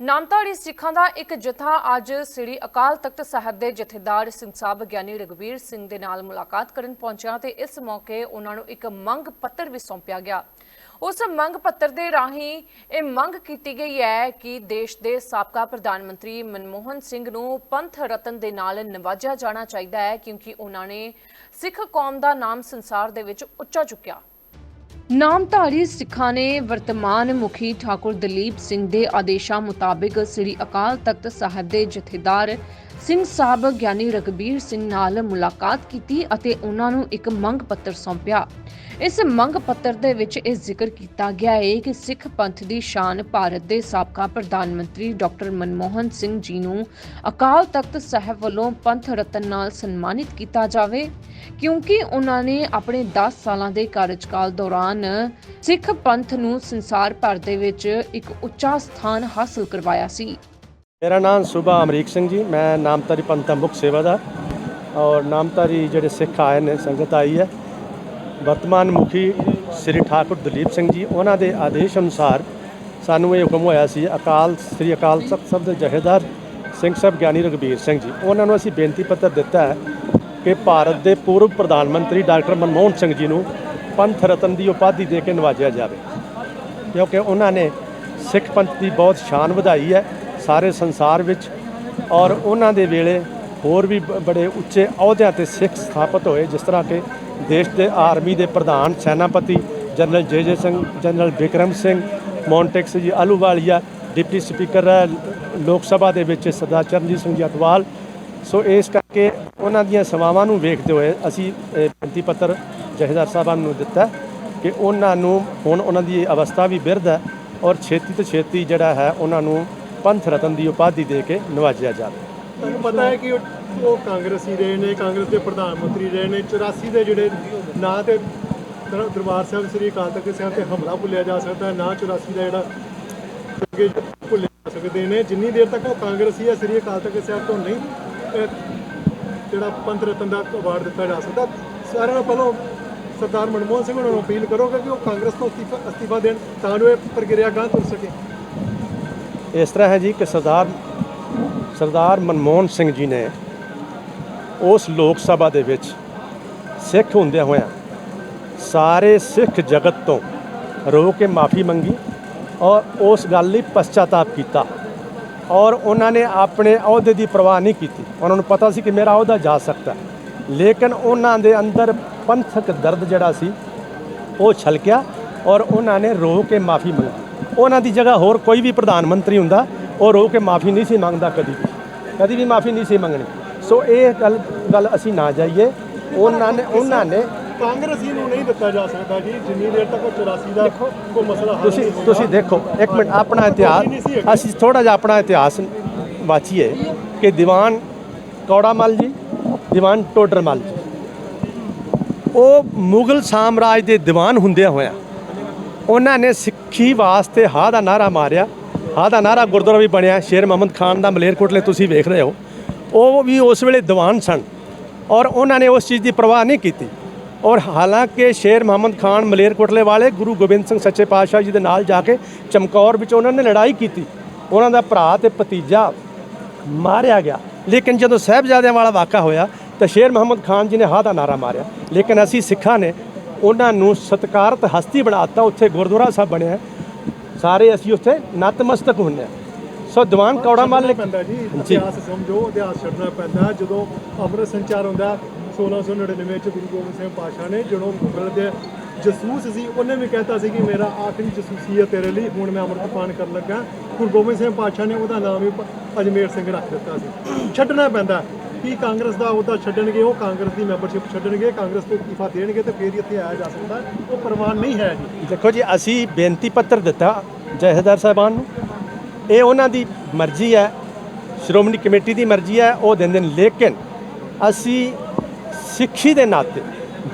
ਨਾਮਧਾਰੀ ਸਿੱਖਾਂ ਦਾ ਇੱਕ ਜਥਾ ਅੱਜ ਸ੍ਰੀ ਅਕਾਲ ਤਖਤ ਸਾਹਿਬ ਦੇ ਜਥੇਦਾਰ ਸਿੰਘ ਸਾਹਿਬ ਗਿਆਨੀ ਰਗਵੀਰ ਸਿੰਘ ਦੇ ਨਾਲ ਮੁਲਾਕਾਤ ਕਰਨ ਪਹੁੰਚਿਆ ਤੇ ਇਸ ਮੌਕੇ ਉਹਨਾਂ ਨੂੰ ਇੱਕ ਮੰਗ ਪੱਤਰ ਵੀ ਸੌਂਪਿਆ ਗਿਆ। ਉਸ ਮੰਗ ਪੱਤਰ ਦੇ ਰਾਹੀਂ ਇਹ ਮੰਗ ਕੀਤੀ ਗਈ ਹੈ ਕਿ ਦੇਸ਼ ਦੇ ਸਾਬਕਾ ਪ੍ਰਧਾਨ ਮੰਤਰੀ ਮਨਮੋਹਨ ਸਿੰਘ ਨੂੰ ਪੰਥ ਰਤਨ ਦੇ ਨਾਲ ਨਵਾਜਿਆ ਜਾਣਾ ਚਾਹੀਦਾ ਹੈ ਕਿਉਂਕਿ ਉਹਨਾਂ ਨੇ ਸਿੱਖ ਕੌਮ ਦਾ ਨਾਮ ਸੰਸਾਰ ਦੇ ਵਿੱਚ ਉੱਚਾ ਚੁੱਕਿਆ। ਨਾਮਧਾਰੀ ਸਿੱਖਾਂ ਨੇ ਵਰਤਮਾਨ ਮੁਖੀ ਠਾਕੁਰ ਦਲੀਪ ਸਿੰਘ ਦੇ ਆਦੇਸ਼ਾਂ ਮੁਤਾਬਿਕ ਸ੍ਰੀ ਅਕਾਲ ਤਖਤ ਸਾਹਿਬ ਦੇ ਜਥੇਦਾਰ ਸਿੰਘ ਸਾਹਿਬ ਗਿਆਨੀ ਰਗਬੀਰ ਸਿੰਘ ਨਾਲ ਮੁਲਾਕਾਤ ਕੀਤੀ ਅਤੇ ਉਹਨਾਂ ਨੂੰ ਇੱਕ ਮੰਗ ਪੱਤਰ ਸੌਂਪਿਆ। ਇਸ ਮੰਗ ਪੱਤਰ ਦੇ ਵਿੱਚ ਇਹ ਜ਼ਿਕਰ ਕੀਤਾ ਗਿਆ ਹੈ ਕਿ ਸਿੱਖ ਪੰਥ ਦੀ ਸ਼ਾਨ ਭਾਰਤ ਦੇ ਸਾਬਕਾ ਪ੍ਰਧਾਨ ਮੰਤਰੀ ਡਾਕਟਰ ਮਨਮੋਹਨ ਸਿੰਘ ਜੀ ਨੂੰ ਅਕਾਲ ਤਖਤ ਸਾਹਿਬ ਵੱਲੋਂ ਪੰਥ ਰਤਨ ਨਾਲ ਸਨਮਾਨਿਤ ਕੀਤਾ ਜਾਵੇ, ਕਿਉਂਕਿ ਉਹਨਾਂ ਨੇ ਆਪਣੇ 10 ਸਾਲਾਂ ਦੇ ਕਾਰਜਕਾਲ ਦੌਰਾਨ ਸਿੱਖ ਪੰਥ ਨੂੰ ਸੰਸਾਰ ਭਰ ਦੇ ਵਿੱਚ ਇੱਕ ਉੱਚਾ ਸਥਾਨ ਹਾਸਲ ਕਰਵਾਇਆ ਸੀ। ਮੇਰਾ ਨਾਮ ਸੁਭਾ ਅਮਰੀਕ ਸਿੰਘ ਜੀ, ਮੈਂ ਨਾਮਧਾਰੀ ਪੰਥ ਮੁਖ ਸੇਵਾ ਦਾ ਔਰ ਨਾਮਧਾਰੀ ਜਿਹੜੇ ਸਿੱਖ ਆਏ ਨੇ, ਸੰਗਤ ਆਈ ਹੈ। ਵਰਤਮਾਨ ਮੁਖੀ ਸ੍ਰੀ ਠਾਕੁਰ ਦਲੀਪ ਸਿੰਘ ਜੀ, ਉਹਨਾਂ ਦੇ ਆਦੇਸ਼ ਅਨੁਸਾਰ ਸਾਨੂੰ ਇਹ ਹੁਕਮ ਹੋਇਆ ਸੀ, ਅਕਾਲ, ਸ੍ਰੀ ਅਕਾਲ ਤਖਤ ਸਾਹਿਬ ਦੇ ਜਹੇਦਾਰ ਸਿੰਘ ਸਾਹਿਬ ਗਿਆਨੀ ਰਗਬੀਰ ਸਿੰਘ ਜੀ, ਉਹਨਾਂ ਨੂੰ ਅਸੀਂ ਬੇਨਤੀ ਪੱਤਰ ਦਿੱਤਾ ਹੈ ਕਿ ਭਾਰਤ ਦੇ ਪੂਰਵ ਪ੍ਰਧਾਨ ਮੰਤਰੀ ਡਾਕਟਰ ਮਨਮੋਹਨ ਸਿੰਘ ਜੀ ਨੂੰ ਪੰਥ ਰਤਨ ਦੀ ਉਪਾਧੀ ਦੇ ਕੇ ਨਵਾਜਿਆ ਜਾਵੇ। ਕਿਉਂਕਿ ਉਹਨਾਂ ਨੇ ਸਿੱਖ ਪੰਥ ਦੀ ਬਹੁਤ ਸ਼ਾਨ ਵਧਾਈ ਹੈ ਸਾਰੇ ਸੰਸਾਰ ਵਿੱਚ ਔਰ ਉਹਨਾਂ ਦੇ ਵੇਲੇ ਹੋਰ ਵੀ ਬ- ਬੜੇ ਉੱਚੇ ਅਹੁਦਿਆਂ ਤੇ ਸਿੱਖ ਸਥਾਪਿਤ ਹੋਏ, ਜਿਸ ਤਰ੍ਹਾਂ ਕਿ ਦੇਸ਼ ਦੇ ਆਰਮੀ ਦੇ ਪ੍ਰਧਾਨ, ਸੈਨਾਪਤੀ general J J Singh, general Vikram Singh Montek ji Ahluwalia deputy speaker ਹੈ ਲੋਕ ਸਭਾ ਦੇ ਵਿੱਚ ਸਰਦਾਰ ਚਰਨਜੀਤ ਸਿੰਘ ਜੀ ਅਟਵਾਲ ਸੋ ਇਸ ਕਰਕੇ ਉਹਨਾਂ ਦੀਆਂ ਸੇਵਾਵਾਂ ਨੂੰ ਵੇਖਦੇ ਹੋਏ ਅਸੀਂ ਇਹ ਬੇਨਤੀ ਪੱਤਰ ਜਹੇਦਾਰ ਸਾਹਿਬਾਨ ਨੂੰ ਦਿੱਤਾ ਕਿ ਉਹਨਾਂ ਨੂੰ ਹੁਣ ਉਹਨਾਂ ਦੀ ਅਵਸਥਾ ਵੀ ਬਿਰਧ ਹੈ ਔਰ ਛੇਤੀ ਤੋਂ ਛੇਤੀ ਜਿਹੜਾ ਹੈ ਉਹਨਾਂ ਨੂੰ ਪੰਥ ਰਤਨ ਦੀ ਉਪਾਧੀ ਦੇ ਕੇ ਨਵਾਜਿਆ ਜਾਵੇ ਤੁਹਾਨੂੰ ਪਤਾ ਹੈ ਕਿ ਉਹ ਕਾਂਗਰਸੀ ਰਹੇ ਨੇ, ਕਾਂਗਰਸ ਦੇ ਪ੍ਰਧਾਨ ਮੰਤਰੀ ਰਹੇ ਨੇ 84 ਦੇ ਜਿਹੜੇ ਨਾਂ ਤੇ ਦਰਬਾਰ ਸਾਹਿਬ, ਸ੍ਰੀ ਅਕਾਲ ਤਖਤ ਸਾਹਿਬ ਤੇ ਹਮਲਾ ਭੁੱਲਿਆ ਜਾ ਸਕਦਾ, ਨਾ 84 ਦਾ ਜਿਹੜਾ ਅੱਗੇ ਭੁੱਲੇ ਜਾ ਸਕਦੇ ਨੇ। ਜਿੰਨੀ ਦੇਰ ਤੱਕ ਉਹ ਕਾਂਗਰਸੀ ਹੈ, ਸ੍ਰੀ ਅਕਾਲ ਤਖਤ ਸਾਹਿਬ ਤੋਂ ਨਹੀਂ ਜਿਹੜਾ ਪੰਥ ਰਤਨ ਦਾ ਅਵਾਰਡ ਦਿੱਤਾ ਜਾ ਸਕਦਾ, ਸਾਰਿਆਂ ਨੂੰ ਪਹਿਲਾਂ ਸਰਦਾਰ ਮਨਮੋਹਨ ਸਿੰਘ ਉਹਨਾਂ ਨੂੰ ਅਪੀਲ ਕਰੋਗੇ ਕਿ ਉਹ ਕਾਂਗਰਸ ਤੋਂ ਅਸਤੀਫਾ ਅਸਤੀਫਾ ਦੇਣ, ਤਾਂ ਜੋ ਇਹ ਪ੍ਰਕਿਰਿਆ ਗਾਂ ਤੁਰ ਸਕੇ। ਇਸ ਤਰ੍ਹਾਂ ਹੈ ਜੀ ਕਿ ਸਰਦਾਰ ਸਰਦਾਰ ਮਨਮੋਹਨ ਸਿੰਘ ਜੀ ਨੇ ਉਸ ਲੋਕ ਸਭਾ ਦੇ ਵਿੱਚ ਸਿੱਖ ਹੁੰਦਿਆਂ ਹੋਇਆਂ ਸਾਰੇ ਸਿੱਖ ਜਗਤ ਤੋਂ ਰੋ ਕੇ ਮਾਫੀ ਮੰਗੀ ਔਰ ਉਸ ਗੱਲ ਲਈ ਪਛਤਾਤਾਪ ਕੀਤਾ ਔਰ ਉਹਨਾਂ ਨੇ ਆਪਣੇ ਅਹੁਦੇ ਦੀ ਪਰਵਾਹ ਨਹੀਂ ਕੀਤੀ। ਉਹਨਾਂ ਨੂੰ ਪਤਾ ਸੀ ਕਿ ਮੇਰਾ ਅਹੁਦਾ ਜਾ ਸਕਦਾ ਲੇਕਿਨ ਉਹਨਾਂ ਦੇ ਅੰਦਰ ਪੰਥਕ ਦਰਦ ਜਿਹੜਾ ਸੀ, ਉਹ ਛਲਕਿਆ ਔਰ ਉਹਨਾਂ ਨੇ ਰੋ ਕੇ ਮਾਫੀ ਮੰਗੀ। ਉਹਨਾਂ ਦੀ ਜਗ੍ਹਾ ਹੋਰ ਕੋਈ ਵੀ ਪ੍ਰਧਾਨ ਮੰਤਰੀ ਹੁੰਦਾ ਉਹ ਰੋ ਕੇ ਮਾਫੀ ਨਹੀਂ ਸੀ ਮੰਗਦਾ ਕਦੀ ਕਦੀ ਵੀ ਮਾਫੀ ਨਹੀਂ ਸੀ ਮੰਗਣੀ। ਸੋ ਇਹ ਗੱਲ ਗੱਲ ਅਸੀਂ ਨਾ ਜਾਈਏ। ਉਹਨਾਂ ਨੇ ਉਹਨਾਂ ਨੇ ਕਾਂਗਰਸੀ ਨੂੰ ਨਹੀਂ ਦਿੱਤਾ ਜਾ ਸਕਦਾ ਜੀ। ਜਿੰਨੀ ਦੇਰ ਤੱਕ ਉਹ 84 ਦਾ ਕੋਈ ਮਸਲਾ ਹੱਲ ਤੁਸੀਂ। ਤੁਸੀਂ ਦੇਖੋ ਇੱਕ ਮਿੰਟ ਆਪਣਾ ਇਤਿਹਾਸ ਅਸੀਂ ਥੋੜਾ ਜਿਹਾ ਆਪਣਾ ਇਤਿਹਾਸ ਵਾਚੀਏ ਕਿ ਦੀਵਾਨ ਕੌੜਾਮਲ ਜੀ ਦੀਵਾਨ ਟੋਡਰਮਲ ਜੀ ਉਹ ਮੁਗਲ ਸਾਮਰਾਜ ਦੇ ਦੀਵਾਨ ਹੁੰਦਿਆਂ ਹੋਇਆਂ ਉਹਨਾਂ ਨੇ ਸਿੱਖੀ ਵਾਸਤੇ ਹਾ ਦਾ ਨਾਰਾ ਮਾਰਿਆ। ਹਾਂ ਦਾ ਨਾਰਾ ਗੁਰਦੁਆਰਾ ਵੀ ਬਣਿਆ, ਸ਼ੇਰ ਮੁਹੰਮਦ ਖਾਨ ਦਾ ਮਲੇਰਕੋਟਲੇ ਤੁਸੀਂ ਵੇਖ ਰਹੇ ਹੋ। ਉਹ ਵੀ ਉਸ ਵੇਲੇ ਦੀਵਾਨ ਸਨ ਔਰ ਉਹਨਾਂ ਨੇ ਉਸ ਚੀਜ਼ ਦੀ ਪਰਵਾਹ ਨਹੀਂ ਕੀਤੀ। ਔਰ ਹਾਲਾਂਕਿ ਸ਼ੇਰ ਮੁਹੰਮਦ ਖਾਨ ਮਲੇਰਕੋਟਲੇ ਵਾਲੇ ਗੁਰੂ ਗੋਬਿੰਦ ਸਿੰਘ ਸੱਚੇ ਪਾਤਸ਼ਾਹ ਜੀ ਦੇ ਨਾਲ ਜਾ ਕੇ ਚਮਕੌਰ ਵਿੱਚ ਉਹਨਾਂ ਨੇ ਲੜਾਈ ਕੀਤੀ। ਉਹਨਾਂ ਦਾ ਭਰਾ ਤੇ ਭਤੀਜਾ ਮਾਰਿਆ ਗਿਆ। ਲੇਕਿਨ ਜਦੋਂ ਸਾਹਿਬਜ਼ਾਦਿਆਂ ਵਾਲਾ ਵਾਕਾ ਹੋਇਆ ਤਾਂ ਸ਼ੇਰ ਮੁਹੰਮਦ ਖਾਨ ਜੀ ਨੇ ਹਾਂ ਦਾ ਨਾਰਾ ਮਾਰਿਆ। ਲੇਕਿਨ ਅਸੀਂ ਸਿੱਖਾਂ ਨੇ ਉਹਨਾਂ ਨੂੰ ਸਤਿਕਾਰਤ ਹਸਤੀ ਬਣਾਤਾ ਉੱਥੇ ਗੁਰਦੁਆਰਾ ਸਾਹਿਬ ਬਣਿਆ। ਸਾਰੇ ਅਸੀਂ ਉੱਥੇ ਨਤਮਸਤਕ ਹੁੰਦੇ ਹਾਂ। ਸੋ ਦੀਵਾਨ ਕੌੜਾਮਲ ਨੇ ਪੈਂਦਾ ਜੀ ਇਤਿਹਾਸ ਸਮਝੋ ਇਤਿਹਾਸ ਛੱਡਣਾ ਪੈਂਦਾ। ਜਦੋਂ ਅੰਮ੍ਰਿਤ ਸੰਚਾਰ ਹੁੰਦਾ 1699 ਚ ਗੁਰੂ ਗੋਬਿੰਦ ਸਿੰਘ ਪਾਤਸ਼ਾਹ ਨੇ ਜਦੋਂ ਮੁਗਲ ਦੇ ਜਸੂਸ ਸੀ ਉਹਨੇ ਵੀ ਕਹਿਤਾ ਸੀ ਕਿ ਮੇਰਾ ਆਖਰੀ ਜਸੂਸੀ ਹੈ ਤੇਰੇ ਲਈ ਹੁਣ ਮੈਂ ਅੰਮ੍ਰਿਤ ਪਾਨ ਕਰਨ ਲੱਗਾ। ਗੁਰੂ ਗੋਬਿੰਦ ਸਿੰਘ ਪਾਤਸ਼ਾਹ ਨੇ ਉਹਦਾ ਨਾਮ ਹੀ ਅਜਮੇਰ ਸਿੰਘ ਰੱਖ ਦਿੱਤਾ ਸੀ। ਛੱਡਣਾ ਪੈਂਦਾ। ਕੀ ਕਾਂਗਰਸ ਦਾ ਉਹਦਾ ਛੱਡਣਗੇ, ਉਹ ਕਾਂਗਰਸ ਦੀ ਮੈਂਬਰਸ਼ਿਪ ਛੱਡਣਗੇ, ਕਾਂਗਰਸ ਤੋਂ ਇਸਤੀਫਾ ਦੇਣਗੇ ਤੇ ਫੇਰ ਇੱਥੇ ਆਇਆ ਜਾ ਸਕਦਾ। ਉਹ ਪ੍ਰਵਾਨ ਨਹੀਂ ਹੈ ਜੀ। ਦੇਖੋ ਜੀ, ਅਸੀਂ ਬੇਨਤੀ ਪੱਤਰ ਦਿੱਤਾ ਜਹੇਦਾਰ ਸਾਹਿਬਾਨ ਨੂੰ। ਇਹ ਉਹਨਾਂ ਦੀ ਮਰਜ਼ੀ ਹੈ, ਸ਼੍ਰੋਮਣੀ ਕਮੇਟੀ ਦੀ ਮਰਜ਼ੀ ਹੈ, ਉਹ ਦਿੰਦੇ ਨੇ। ਲੇਕਿਨ ਅਸੀਂ ਸਿੱਖੀ ਦੇ ਨਾਤੇ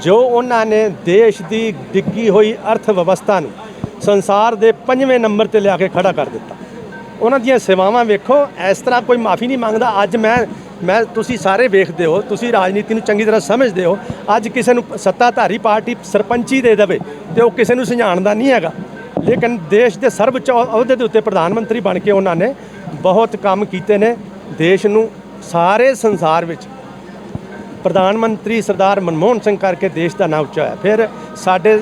ਜੋ ਉਹਨਾਂ ਨੇ ਦੇਸ਼ ਦੀ ਡਿੱਗੀ ਹੋਈ ਅਰਥ ਵਿਵਸਥਾ ਨੂੰ ਸੰਸਾਰ ਦੇ ਪੰਜਵੇਂ ਨੰਬਰ ਤੇ ਲਿਆ ਕੇ ਖੜਾ ਕਰ ਦਿੱਤਾ। ਉਹਨਾਂ ਦੀਆਂ ਸੇਵਾਵਾਂ ਵੇਖੋ, ਇਸ ਤਰ੍ਹਾਂ ਕੋਈ ਮਾਫੀ ਨਹੀਂ ਮੰਗਦਾ। ਅੱਜ ਮੈਂ ਮੈਂ, ਤੁਸੀਂ ਸਾਰੇ ਵੇਖਦੇ ਹੋ, ਤੁਸੀਂ ਰਾਜਨੀਤੀ ਨੂੰ ਚੰਗੀ ਤਰ੍ਹਾਂ ਸਮਝਦੇ ਹੋ, ਅੱਜ ਕਿਸੇ ਨੂੰ ਸੱਤਾਧਾਰੀ ਪਾਰਟੀ ਸਰਪੰਚੀ ਦੇ ਦੇਵੇ ਤੇ ਉਹ ਕਿਸੇ ਨੂੰ ਸੁਝਾਉਣ ਦਾ ਨਹੀਂ ਹੈਗਾ। ਲੇਕਿਨ ਦੇਸ਼ ਦੇ ਸਰਵਉੱਚ ਅਹੁਦੇ ਦੇ ਉੱਤੇ ਪ੍ਰਧਾਨ ਮੰਤਰੀ ਬਣ ਕੇ ਉਹਨਾਂ ਨੇ ਬਹੁਤ ਕੰਮ ਕੀਤੇ ਨੇ, ਦੇਸ਼ ਨੂੰ ਸਾਰੇ ਸੰਸਾਰ ਵਿੱਚ। ਪ੍ਰਧਾਨ ਮੰਤਰੀ ਸਰਦਾਰ ਮਨਮੋਹਨ ਸਿੰਘ ਕਰਕੇ ਦੇਸ਼ ਦਾ ਨਾਮ ਉੱਚਾ ਹੋਇਆ। ਫਿਰ ਸਾਡੇ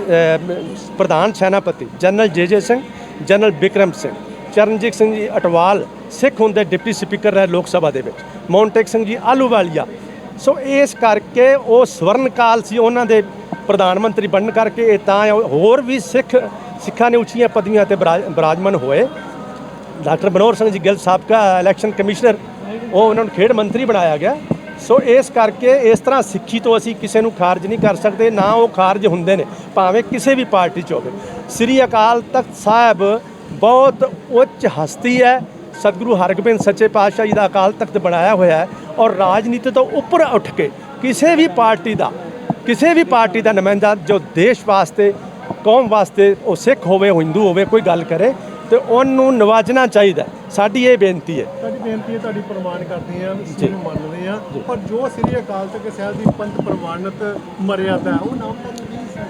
ਪ੍ਰਧਾਨ ਸੈਨਾਪਤੀ general J J Singh, general Bikram Singh, Charanjit Singh ji Atwal Sikh ਹੁੰਦੇ ਡਿਪਟੀ ਸਪੀਕਰ ਰਹੇ ਲੋਕ ਸਭਾ ਦੇ ਵਿੱਚ ਮੌਂਟੇਕ ਸਿੰਘ ਜੀ ਆਲੂਵਾਲੀਆ ਸੋ ਇਸ ਕਰਕੇ ਉਹ ਸਵਰਨ ਕਾਲ ਸੀ, ਉਹਨਾਂ ਦੇ ਪ੍ਰਧਾਨ ਮੰਤਰੀ ਬਣਨ ਕਰਕੇ ਇਹ ਤਾਂ ਹੋਰ ਵੀ ਸਿੱਖ ਸਿੱਖਾਂ ਨੇ ਉੱਚੀਆਂ ਪਦਵੀਆਂ ਤੇ ਬਿਰਾਜ- ਬਿਰਾਜਮਾਨ ਹੋਏ। ਡਾਕਟਰ ਮਨੋਹਰ ਸਿੰਘ ਜੀ ਗਿੱਲ ਸਾਬਕਾ ਇਲੈਕਸ਼ਨ ਕਮਿਸ਼ਨਰ, ਉਹ ਉਹਨਾਂ ਨੂੰ ਖੇਡ ਮੰਤਰੀ ਬਣਾਇਆ ਗਿਆ। ਸੋ ਇਸ ਕਰਕੇ ਇਸ ਤਰ੍ਹਾਂ ਸਿੱਖੀ ਤੋਂ ਅਸੀਂ ਕਿਸੇ ਨੂੰ ਖਾਰਜ ਨਹੀਂ ਕਰ ਸਕਦੇ, ਨਾ ਉਹ ਖਾਰਜ ਹੁੰਦੇ ਨੇ, ਭਾਵੇਂ ਕਿਸੇ ਵੀ ਪਾਰਟੀ 'ਚ ਹੋਵੇ। ਸ੍ਰੀ ਅਕਾਲ ਤਖਤ ਸਾਹਿਬ ਬਹੁਤ ਉੱਚ ਹਸਤੀ ਹੈ ਸਤਿਗੁਰੂ ਹਰਗੋਬਿੰਦ ਸੱਚੇ ਪਾਤਸ਼ਾਹ ਜੀ ਦਾ ਅਕਾਲ ਤਖਤ ਬਣਾਇਆ ਹੋਇਆ ਹੈ ਔਰ ਰਾਜਨੀਤੀ ਤੋਂ ਉੱਪਰ ਉੱਠ ਕੇ ਕਿਸੇ ਵੀ ਪਾਰਟੀ ਦਾ ਕਿਸੇ ਵੀ ਪਾਰਟੀ ਦਾ ਨੁਮਾਇੰਦਾ ਜੋ ਦੇਸ਼ ਵਾਸਤੇ ਕੌਮ ਵਾਸਤੇ ਉਹ ਸਿੱਖ ਹੋਵੇ ਹਿੰਦੂ ਹੋਵੇ ਕੋਈ ਗੱਲ ਕਰੇ ਤੇ ਉਹਨੂੰ ਨਵਾਜਣਾ ਚਾਹੀਦਾ। ਸਾਡੀ ਇਹ ਬੇਨਤੀ ਹੈ। ਤੁਹਾਡੀ ਬੇਨਤੀ ਹੈ ਤੁਹਾਡੀ ਪ੍ਰਮਾਣ ਕਰਦੇ ਆ ਨੂੰ ਮੰਨਦੇ ਆ ਪਰ ਜੋ ਸ੍ਰੀ ਅਕਾਲ ਤਖਤ ਸਾਹਿਬ ਦੀ ਪੰਥ ਪ੍ਰਮਾਣਿਤ ਮਰਿਆਦਾ ਉਹ ਨਾਮ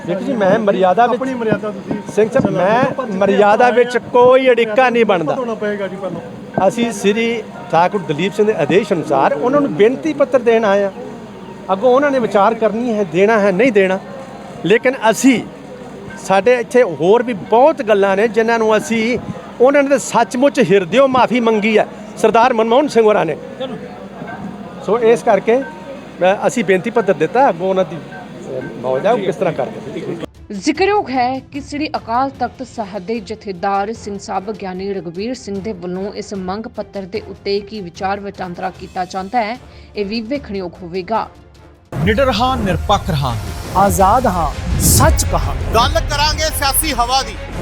ਦੇਖੋ ਜੀ ਮੈਂ ਮਰਿਆਦਾ ਵਿੱਚ ਆਪਣੀ ਮਰਿਆਦਾ ਤੁਸੀਂ ਸਿੰਘ ਸਾਹਿਬ ਮੈਂ ਮਰਿਆਦਾ ਵਿੱਚ ਕੋਈ ਅੜਿੱਕਾ ਨਹੀਂ ਬਣਦਾ। ਹੋਣਾ ਪਏਗਾ ਜੀ ਤੁਹਾਨੂੰ ਅਸੀਂ ਸ੍ਰੀ ਠਾਕੁਰ ਦਲੀਪ ਸਿੰਘ ਦੇ ਆਦੇਸ਼ ਅਨੁਸਾਰ ਉਹਨਾਂ ਨੂੰ ਬੇਨਤੀ ਪੱਤਰ ਦੇਣ ਆਏ ਆ ਅੱਗੋਂ ਉਹਨਾਂ ਨੇ ਵਿਚਾਰ ਕਰਨੀ ਹੈ ਦੇਣਾ ਹੈ ਨਹੀਂ ਦੇਣਾ। ਲੇਕਿਨ ਅਸੀਂ ਸਾਡੇ ਇੱਥੇ ਹੋਰ ਵੀ ਬਹੁਤ ਗੱਲਾਂ ਨੇ ਜਿਨ੍ਹਾਂ ਨੂੰ ਅਸੀਂ ਉਹਨਾਂ ਨੇ ਤਾਂ ਸੱਚਮੁੱਚ ਹਿਰਦਿਓ ਮਾਫੀ ਮੰਗੀ ਹੈ ਸਰਦਾਰ ਮਨਮੋਹਨ ਸਿੰਘ ਹੋਰਾਂ ਨੇ। ਸੋ ਇਸ ਕਰਕੇ ਅਸੀਂ ਬੇਨਤੀ ਪੱਤਰ ਦਿੱਤਾ ਅੱਗੋਂ ਉਹਨਾਂ ਦੀ ਅਹ, ਮੌਜ ਹੈ ਉਹ ਕਿਸ ਤਰ੍ਹਾਂ ਕਰਦੇ। ਜ਼ਿਕਰਯੋਗ ਹੈ ਕਿ ਸ੍ਰੀ ਅਕਾਲ ਤਖਤ ਸਾਹਿਬ ਦੇ ਜਥੇਦਾਰ ਸਿੰਘ ਸਾਹਿਬ ਗਿਆਨੀ ਰਗਵੀਰ ਸਿੰਘ ਦੇ ਵੱਲੋਂ ਇਸ ਮੰਗ ਪੱਤਰ ਦੇ ਉੱਤੇ ਕੀ ਵਿਚਾਰ ਵਟਾਂਦਰਾ ਕੀਤਾ ਜਾਂਦਾ ਹੈ ਇਹ ਵੀ ਵੇਖਣਯੋਗ ਹੋਵੇਗਾ। ਨਿਡਰ ਹਾਂ ਨਿਰਪੱਖ ਰਹਾਂਗੇ। ਆਜ਼ਾਦ ਹਾਂ ਸੱਚ ਕਹਾਂ ਗੱਲ ਕਰਾਂਗੇ ਸਿਆਸੀ ਹਵਾ ਦੀ।